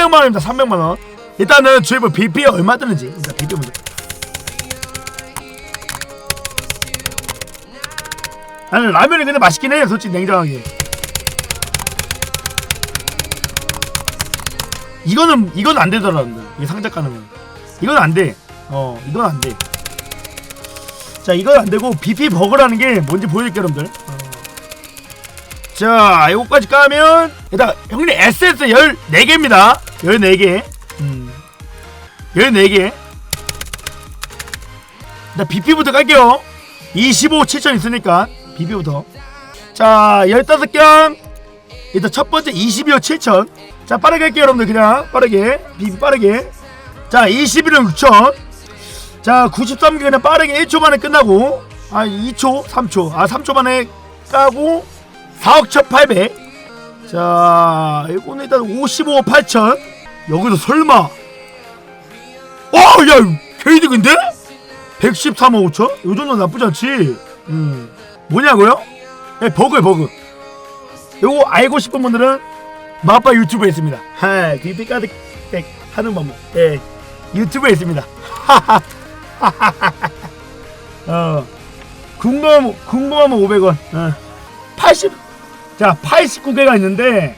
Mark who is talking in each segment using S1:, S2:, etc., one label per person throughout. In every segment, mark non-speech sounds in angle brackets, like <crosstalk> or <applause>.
S1: 300만 원입니다. 300만 원. 일단은 뭐 BP 얼마 드는지 일단 BP 먼저. 나는 라면이 근데 맛있긴 해요. 솔직히 냉정하게. 이거는 이건 안 되더라. 근데. 이 상자 까는 건. 이건 안 돼. 어, 이건 안 돼. 자, 이건 안 되고 BP 버거라는 게 뭔지 보여줄게요, 여러분들. 어. 자, 이거까지 까면 일단 형님 SS 14개입니다. 14개. 음. 14개. 일단 BP부터 깔게요. 25 7천 있으니까 BP부터. 자, 15경. 일단 첫 번째 22호 7천. 자, 빠르게 할게요, 여러분들. 그냥 빠르게. BP 빠르게. 자, 21호 6천. 자, 93개 그냥 빠르게 1초 만에 끝나고. 아, 2초, 3초. 아, 3초 만에 까고 4억 1,800. 자, 이거는 일단 55억 8천. 여기서 설마. 어, 야, 개이득인데? 113억 5천? 요 정도 나쁘지 않지. 음. 뭐냐고요? 예, 버그에 버그. 요거 알고 싶은 분들은 마빠 유튜브에 있습니다. 하, 카드 백 하는 방법. 예, 유튜브에 있습니다. <laughs> 어, 궁금하면 궁금하면 500원. 어. 80. 자, 89개가 있는데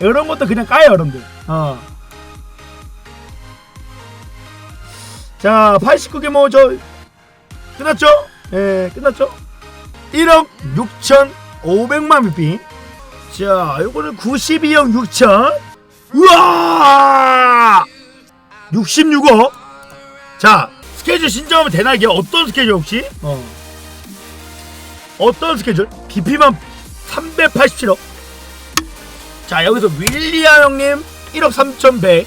S1: 이런 것도 그냥 까요, 여러분들. 어. 자, 89개 뭐 저 끝났죠? 예, 끝났죠? 1억 6,500만 BP. 자, 요거는 92억 6천. 우와! 66억. 자, 스케줄 신청하면 되나 이게 어떤 스케줄 혹시? 어. 어떤 스케줄? BP만 387억. 자, 여기서 윌리아 형님 1억 3,100.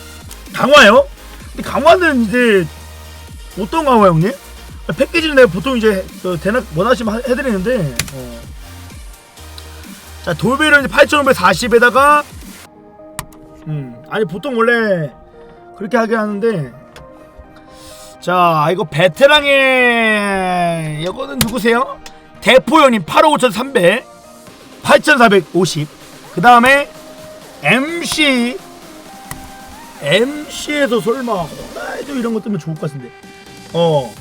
S1: 강화요? 근데 강화는 이제 어떤 강화 형님? 패키지는 내가 보통 이제 그 대낮 원하시면 하- 해드리는데 어. 자 돌베를 이제 8,540에다가 음 아니 보통 원래 그렇게 하게 하는데 자 이거 베테랑의 이거는 누구세요? 대포 형님 8억 5,300 8,450그 다음에 MC MC에서 설마 호날두 이런 것 뜨면 좋을 것 같은데 어.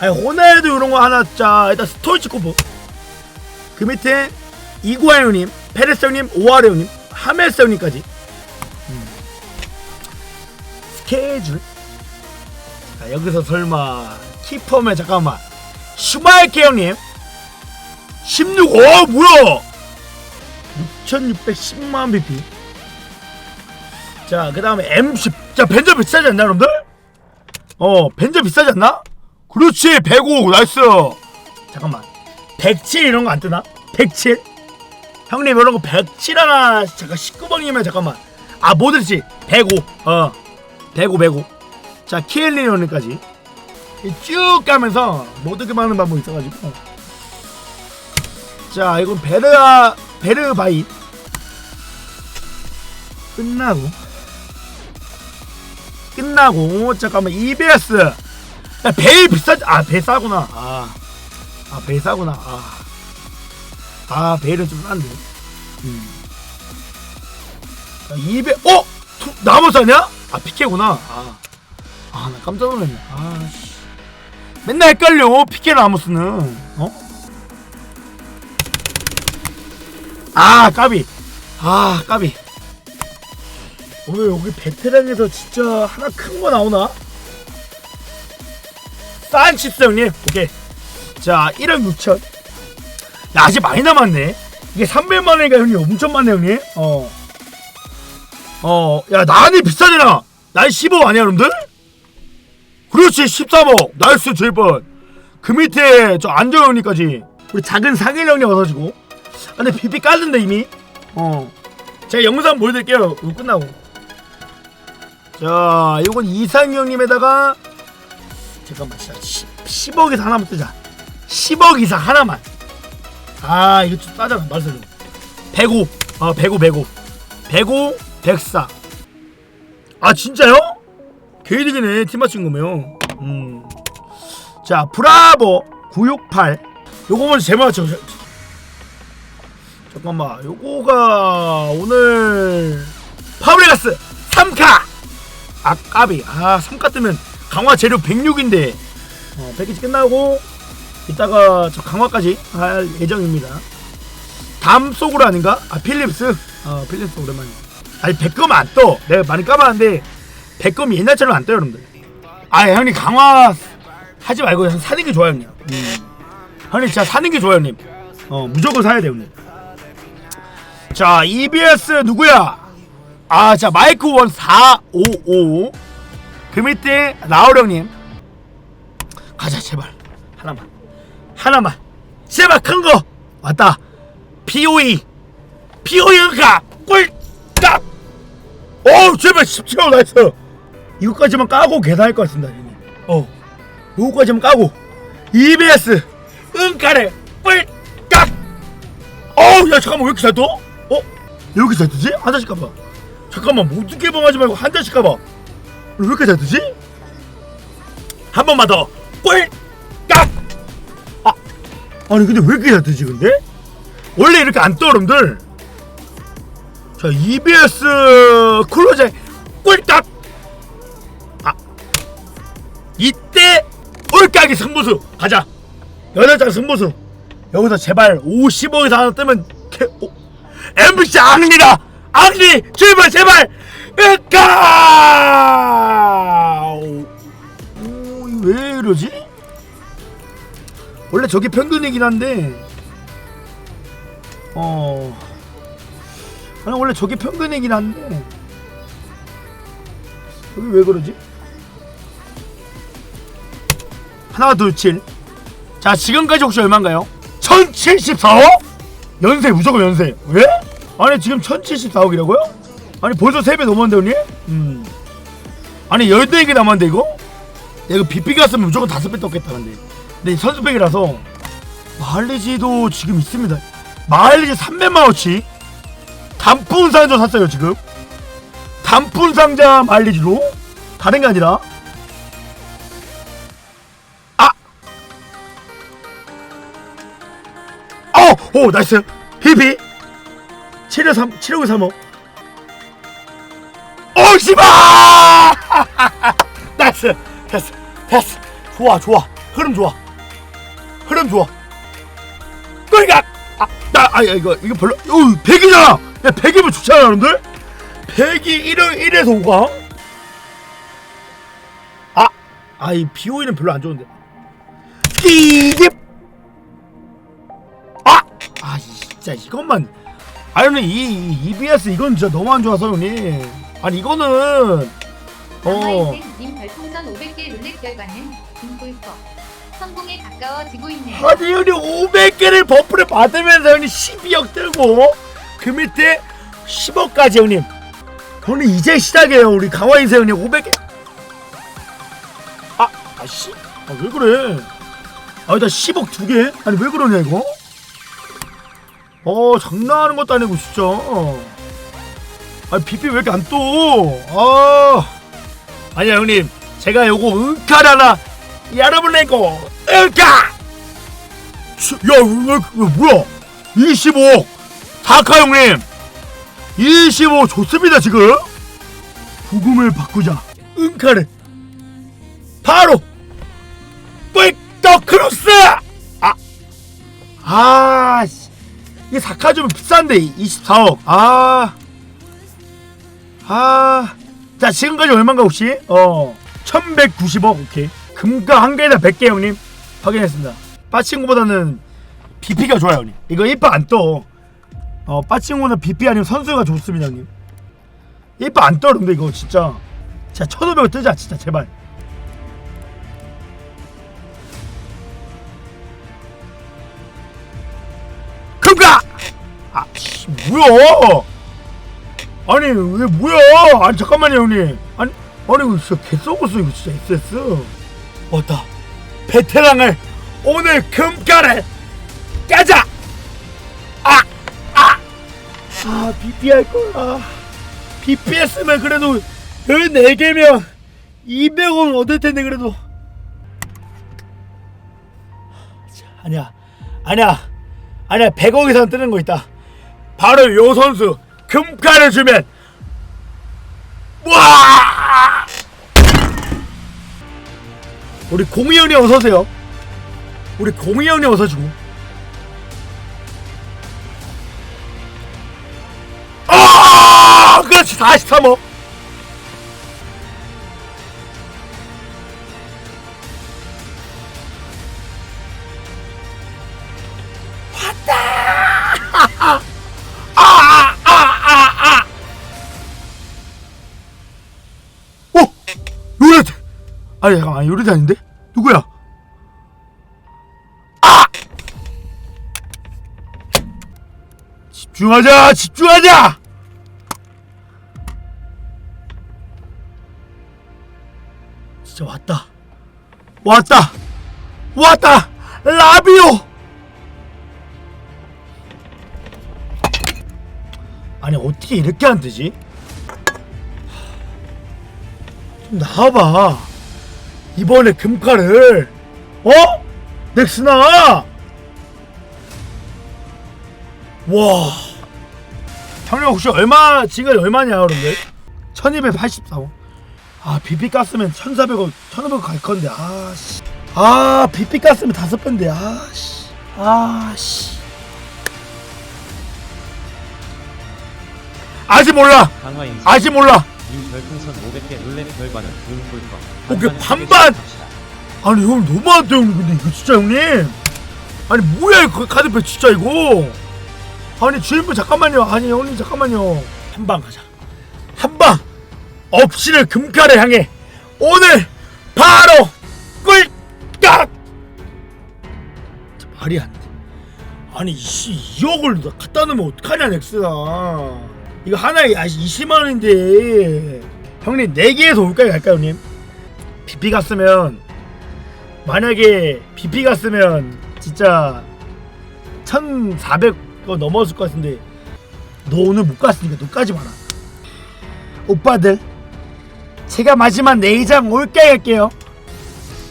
S1: 아니 호날두 이런 거 하나 자 일단 스토이치 코프 그 밑에 이구아요님 페레스 형님 오아레 형님 하멜스 형님까지. 음. 스케줄. 자 여기서 설마 키퍼면 잠깐만. 슈마이케 형님. 16, 어 뭐야? 6610만 BP 자 그 다음에 MC 자 벤저 비싸지 않나 여러분들? 어 벤저 비싸지 않나? 그렇지 105 나이스. 잠깐만. 107 이런 거 안 뜨나? 107? 형님 이런 거 107 하나 잠깐 19번이면 잠깐만. 아 뭐든지. 105어. 105 105 자 키엘리 형님까지. 이쭉 가면서 못 듣게 하는 방법이 있어가지고. 자 이건 베르아 베르바이. 끝나고 끝나고 잠깐만 EBS 야, 베일 비싸지 아베 싸구나. 아, 아 싸구나. 아, 아 베일은 좀 싼데. 음. 자, 200 어? 투, 나머지 아니야? 아 피케구나. 아, 아 나 깜짝 놀랐네. 아 씨. 맨날 헷갈려 피케 라모스는. 어? 아 까비. 아 까비 오늘 여기 베테랑에서 진짜 하나 큰 거 나오나? 산치스 형님. 오케이. 자 1억 6천. 야 아직 많이 남았네. 이게 300만 원이니까 형님 엄청 많네 형님. 어. 어어야 나한테 비싸잖아. 난 10억 아니야 여러분들? 그렇지 13억. 나이스 제이번 그 밑에 저 안정 형님까지. 우리 작은 상일 형님 와가지고. 아, 근데 비비 깠는데 이미. 어. 제가 영상 보여드릴게요. 끝나고 자 이건 이상희 형님에다가 잠깐만 진짜 10, 10억 이상 하나만 뜨자. 10억 이상 하나만. 아 이거 좀 따져라 말씀 105 어, 105 105 105 104 아 진짜요? 개이득이네 팀 맞춘 거면. 음 자 브라보 968 요거 먼저 제목 맞춰 잠깐만 요거가 오늘 파브레가스 3카 아 까비. 아 3카 뜨면 강화 재료 106인데 어, 패키지 끝나고 이따가 저 강화까지 할 예정입니다. 다음 속으로 아닌가? 아 필립스. 어 필립스 오랜만에. 아니 백검 안떠. 내가 많이 까봤는데 백검이 옛날처럼 안 떠요 여러분들. 아 형님 강화 하지 말고 사는 게 좋아요 형님. 음. 형님 진짜 사는 게 좋아요 형님. 어 무조건 사야 돼요 형님. 자 EBS 누구야 아 자 마이크 원 455. 그 밑에 나오령님. 가자 제발. 하나만. 하나만. 제발 큰 거. 왔다. POE POE가 꿀딱. 어 제발 17호 나이스. 이거까지만 까고 계산할 것 같습니다 형님. 어. 요거까지만 까고. EBS 은가래 꿀딱. 어야 잠깐만 왜 이렇게 잘 떠? 어? 왜 이렇게 잘 뜨지? 한 잔씩 까봐 잠깐만 모두 개봉하지 말고 한 잔씩 까봐. 왜 이렇게 잘 뜨지? 한 번만 더. 꿀딱 아 아니 근데 왜 이렇게 잘 뜨지 근데? 원래 이렇게 안 떠 여러분들. 자 EBS 쿨러제. 꿀딱 아 이때 올까기 승부수. 가자. 여덟 장 승부수. 여기서 제발 55에서 하나 뜨면 개, 오, MBC 악리다 악리 제발 제발 으까 오왜 이러지? 원래 저게 평균이긴 한데 어 아니 원래 저게 평균이긴 한데 여기 왜 그러지? 하나 둘칠자 지금까지 혹시 얼마인가요? 1074억? 연세 무조건 연세 왜? 아니 지금 1074억이라고요? 아니 벌써 3배 넘었는데 형님? 음 아니 14개 남았는데 이거? 야, 이거 빚비 갔으면 무조건 5배 떴겠다 근데 근데 선수백이라서 마일리지도 지금 있습니다 마일리지 300만원치 단품 상자 샀어요 지금 단품 상자 마일리지로 다른 게 아니라 아! 어! 오 나이스 히비 7호 3 7호 3호 오 씨발! <laughs> 나이스 됐어 됐어. 좋아 좋아. 흐름 좋아. 흐름 좋아. 끌각 아나 아 이거 이거 별로 어 100이잖아. 야 100이면 좋잖아 여러분들? 100이 1을 1에서 5가? 아! 아 이 BOE는 별로 안 좋은데. 이게 아! 아 진짜 이것만 아니 이, 이 EBS 이건 진짜 너무 안 좋아서 형님. 아니 이거는 어.
S2: 님 별풍선 500개 룰렛 결과는 김꿀꺽 성공에 가까워지고 있네요.
S1: 아니 형님 500개를 버프를 받으면서 형님 12억 들고 그 밑에 10억까지 형님. 형님 이제 시작이에요 우리 강화인세 형님 500개. 아 아씨. 아, 왜 그래? 아니 나 10억 두 개? 아니 왜 그러냐 이거 어 장난하는 것도 아니고 진짜 아니 빚비 왜 이렇게 안 떠 아 아니야 형님 제가 요거 은칼 하나 여러분 내고 은칼 치- 야, 이거, 뭐야? 25! 다카 형님! 25 좋습니다, 지금! 부금을 바꾸자. 은카를 바로! 뿔떡 크로스! 아! 아, 씨. 이게 사카 좀 비싼데, 24억. 아. 아. 자, 지금까지 얼마인가, 혹시? 어. 1190억, 오케이. 금가 한 개에다 100개, 형님. 확인했습니다. 빠친구보다는 BP가 좋아요, 형님. 이거 1파 안 떠. 어, 빠친구는 BP 아니면 선수가 좋습니다, 형님. 1파 안 떠, 근데 이거 진짜. 진짜 1500원 뜨자, 진짜, 제발. 금가! 아, 씨, 뭐야! 아니, 왜, 뭐야! 아니, 잠깐만요, 형님. 아니, 아니, 이거 진짜 개썩었어, 이거 진짜 SS. 왔다. 베테랑을 오늘 금가를 까자. 아, 아, 아, BP 할 거야. BP 했으면 그래도 14개면 200원 얻을 텐데 그래도. 자, 아니야, 아니야, 아니야. 100억 이상 뜨는 거 있다. 바로 요 선수 금가를 주면 와! 우리 공이 형님 어서 오세요. 우리 공이 형님 어서 주고. 아! 그렇지 43호. 아니 잠깐만 요리대 아닌데? 누구야? 아! 집중하자 집중하자 진짜 왔다 왔다 왔다 라비오 아니 어떻게 이렇게 안 되지? 좀 나와봐 이번에 금칼을 어? 넥스나 와. 형님 혹시 얼마 지금 얼마냐 그런데 1284원 아 BP 깠으면 1400원 1500원 갈 건데 아씨. 아 BP 깠으면 다섯 배인데 아씨. 아씨. 아직 몰라. 아직 몰라.
S3: 님 별풍선 500개 룰렛 결과는 눈꿀꺽
S1: 오케이, 반반! 아니 형 너무한데 형님 근데 이거 진짜 형님? 아니 뭐야 이거 카드패 진짜 이거? 아니 주인분 잠깐만요. 아니 형님 잠깐만요. 한 방 가자. 한 방! 없이는 금칼을 향해 오늘 바로 꿀딱 말이 안돼. 아니 이씨 2억을 갖다 놓으면 어떡하냐 넥스나 이거 하나에 20만 원인데. 형님 4개에서 올까요? 갈까요 형님? BP 갔으면 만약에 BP 갔으면 진짜 1400거 넘었을 것 같은데. 너 오늘 못 갔으니까 너까지 마라. 오빠들 제가 마지막 4장 올게 할게요.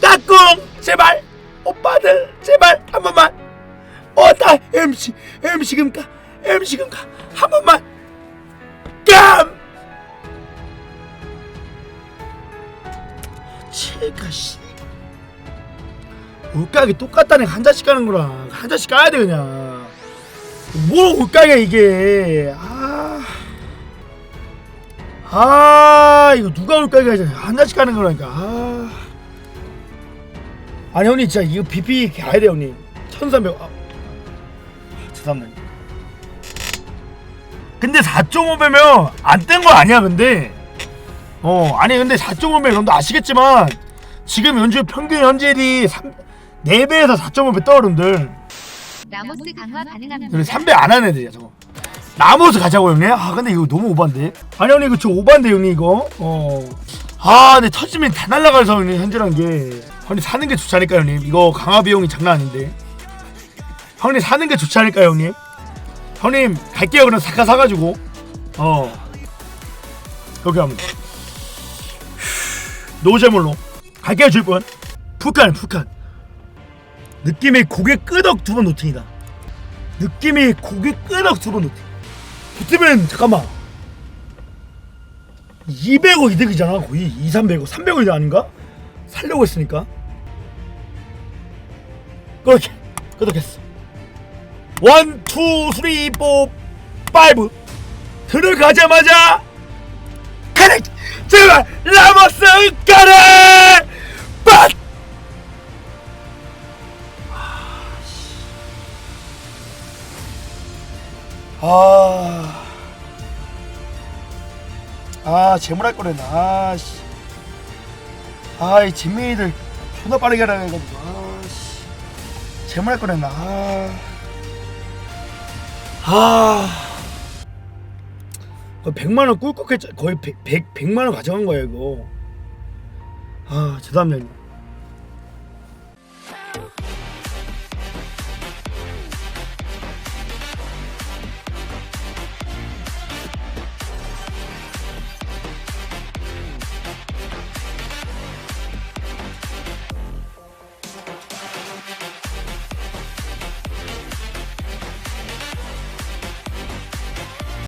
S1: 까꿍! 제발! 오빠들 제발! 한 번만! 어나 MC MC 금가 MC 금가. 한 번만 깜! 제가 씨. 올가게 똑같다네. 한 잔씩 가는 거랑 한 잔씩 가야 돼 그냥. 뭐 올가게 이게? 아, 아 이거 누가 하잖아 한 잔씩 가는 거라니까. 아. 아니 형님 진짜 이거 BP 가야 돼 형님. 1300 아, 죄송합니다 근데 4.5배면 안 뗀 거 아니야 근데? 어 아니 근데 4.5배 여러분도 아시겠지만 지금 연주 평균 현질이 3, 4배에서 4.5배 떠 여러분들.
S2: 라모스 강화 가능합니다.
S1: 근데 3배 안 하는 애들이야 저거. 나머지 가자고 형님 아 근데 이거 너무 오반데. 아니 형님 이거 저 오반데 형님 이거? 어아 근데 터지면 다 날라가서 형님 현질한 게. 형님 사는 게 좋지 않을까요 형님? 이거 강화 비용이 장난 아닌데. 형님 사는 게 좋지 않을까요 형님 형님 갈게요. 그럼 사카 사가지고. 어. 여기 하면 돼 노제몰로 갈게요 줄분. 푸칸 푸칸 느낌이 고개 끄덕 두 번 노팅이다. 느낌이 고개 끄덕 두 번 노팅 붙으면 잠깐만. 200억 이득이잖아 거의. 2, 300억. 300억 이득 아닌가? 살려고 했으니까. 그렇게. 끄덕했어. 원, 투, 쓰리, 포, 파이브 들어가자마자 가래 제발 라모스 가래 빠 아, 아, 재물할 거랬나. 아, 씨. 아, 이 진민이들 존나 빠르게 하라 해가지고. 아, 씨. 재물할 거랬나. 아. 아. 거의 100만원 꿀꺽했죠. 거의 100, 100, 100만원 가져간 거야, 이거. 아, 죄송합니다.